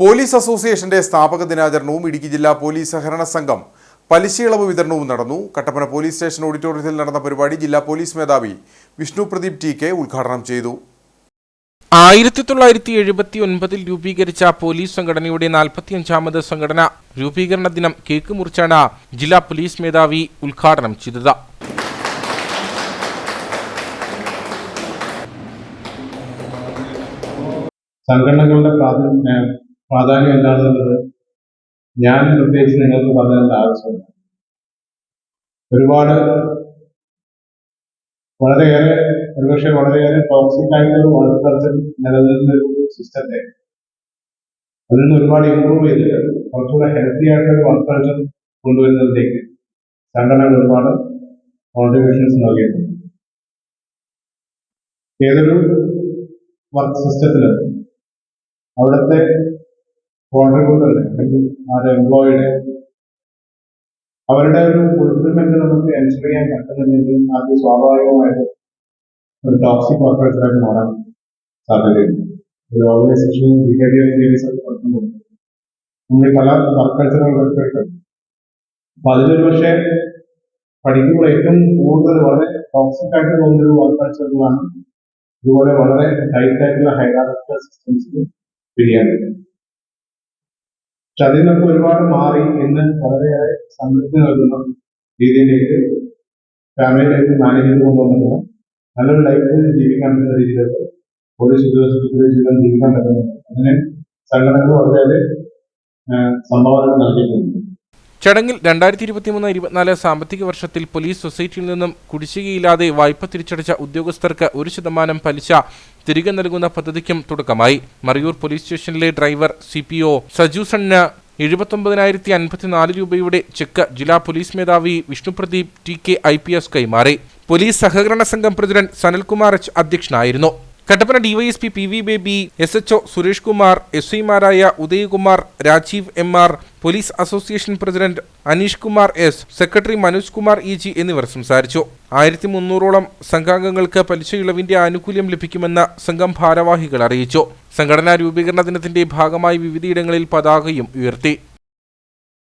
Police അസോസിയേഷന്റെ സ്ഥാപക ദിനാചരണവും ഇടുക്കി ജില്ലാ പോലീസ് സഹകരണ സംഘം പലിശയിളവ് വിതരണവും നടന്നു. കട്ടപ്പന പോലീസ് സ്റ്റേഷൻ ഓഡിറ്റോറിയത്തിൽ നടന്ന പരിപാടി ജില്ലാ പോലീസ് മേധാവി വിഷ്ണു പ്രദീപ് ടി കെ ഉദ്ഘാടനം ചെയ്തു. ആയിരത്തി തൊള്ളായിരത്തി എഴുപത്തി ഒൻപതിൽ രൂപീകരിച്ച പോലീസ് സംഘടനയുടെ നാൽപ്പത്തിയഞ്ചാമത് സംഘടന രൂപീകരണ ദിനം കേക്ക് മുറിച്ചാണ് ജില്ലാ പോലീസ് മേധാവി ഉദ്ഘാടനം ചെയ്തത്. സംഘടനകളുടെ പ്രാധാന്യം പ്രാധാന്യം എന്താണെന്നുള്ളത് ഞാൻ പ്രത്യേകിച്ച് നിങ്ങൾക്ക് പറഞ്ഞതിന്റെ ആവശ്യമില്ല. ഒരുപാട് വളരെയേറെ ഒരുപക്ഷെ വളരെയേറെ ടോക്സിക് ആയിട്ടുള്ള കൾച്ചർ നിലനിൽക്കുന്ന ഒരു സിസ്റ്റത്തെ അതിൽ നിന്ന് ഒരുപാട് ഇമ്പ്രൂവ് ചെയ്തിട്ട് കുറച്ചുകൂടെ ഹെൽത്തി ആയിട്ടുള്ള വർക്ക് കൊണ്ടുവരുന്നതിലേക്ക് സംഘടനകൾ ഒരുപാട് കോൺട്രിബ്യൂഷൻസ് നൽകിയിട്ടുണ്ട്. ഏതൊരു വർക്ക് സിസ്റ്റത്തിലും അവിടുത്തെ കോൺട്രിബ്യൂട്ടറുടെ അല്ലെങ്കിൽ ആ എംപ്ലോയിയുടെ അവരുടെ ഒരു ഫുൾഫിൽമെന്റ് നമുക്ക് എൻസർ ചെയ്യാൻ പറ്റുന്നുണ്ടെങ്കിൽ അത് സ്വാഭാവികമായിട്ട് ഒരു ടോക്സിക് വർക്കേഴ്സായിട്ട് മാറാൻ സാധ്യതയുണ്ട്. ഒരു ഓർഗനൈസേഷൻ ബിഹേവിയർ തിയറീസ് ഒക്കെ പഠിക്കുമ്പോൾ നമ്മൾ പല വർക്ക് കൾച്ചറുകൾ എടുത്തിട്ടുണ്ട് അപ്പൊ അതിലൊരു പക്ഷേ പഠിക്കുമ്പോൾ ഏറ്റവും കൂടുതൽ വളരെ ടോക്സിക് ആയിട്ട് തോന്നുന്നൊരു വർക്ക് കൾച്ചറുകളാണ് ഇതുപോലെ വളരെ ടൈറ്റ് ആയിട്ടുള്ള ഹൈറാർക്കിക്കൽ സിസ്റ്റംസിൽ പിരിയാൻ പറ്റും പക്ഷെ അതിൽ നിന്നൊക്കെ ഒരുപാട് മാറി ഇന്ന് വളരെയേറെ സംതൃപ്തി നൽകുന്ന രീതിയിലേക്ക് ഫാമിലിയിലേക്ക് മാനേജ് ചെയ്ത് കൊണ്ടുവന്നിട്ട് നല്ലൊരു ലൈഫ് ജീവിക്കാൻ പറ്റുന്ന രീതിയിലേക്ക് ഒരു ശുദ്ധ ജീവിതം ജീവിക്കാൻ പറ്റുന്നുണ്ട് അങ്ങനെ സംഘടനകൾ വളരെയേറെ സംഭാവനകൾ സംഭാവന നൽകിയിട്ടുണ്ട്. ചടങ്ങിൽ രണ്ടായിരത്തി ഇരുപത്തിമൂന്ന് ഇരുപത്തിനാല് സാമ്പത്തിക വർഷത്തിൽ പോലീസ് സൊസൈറ്റിയിൽ നിന്നും കുടിശ്ശികയില്ലാതെ വായ്പ തിരിച്ചടച്ച ഉദ്യോഗസ്ഥർക്ക് ഒരു ശതമാനം പലിശ തിരികെ നൽകുന്ന പദ്ധതിക്കും തുടക്കമായി. മറയൂർ പോലീസ് സ്റ്റേഷനിലെ driver C P O Saju sun എഴുപത്തൊമ്പതിനായിരത്തി അൻപത്തിനാല് രൂപയുടെ ചെക്ക് ജില്ലാ പോലീസ് മേധാവി Vishnupradeep T K I P S കൈമാറി. പോലീസ് സഹകരണ സംഘം പ്രസിഡന്റ് സനൽകുമാർ എച്ച് അധ്യക്ഷനായിരുന്നു. Kattappana DYSP P V Baby S HO Suresh Kumar S ഐമാരായ Udayakumar Rajeev M R police association president Aneesh Kumar S secretary Manoj Kumar E G എന്നിവർ സംസാരിച്ചു. ആയിരത്തി മുന്നൂറോളം സംഘാംഗങ്ങൾക്ക് പലിശ ഇളവിന്റെ ആനുകൂല്യം ലഭിക്കുമെന്ന് സംഘം ഭാരവാഹികൾ അറിയിച്ചു. സംഘടനാ രൂപീകരണ ദിനത്തിന്റെ ഭാഗമായി വിവിധയിടങ്ങളിൽ പതാകയും ഉയർത്തി.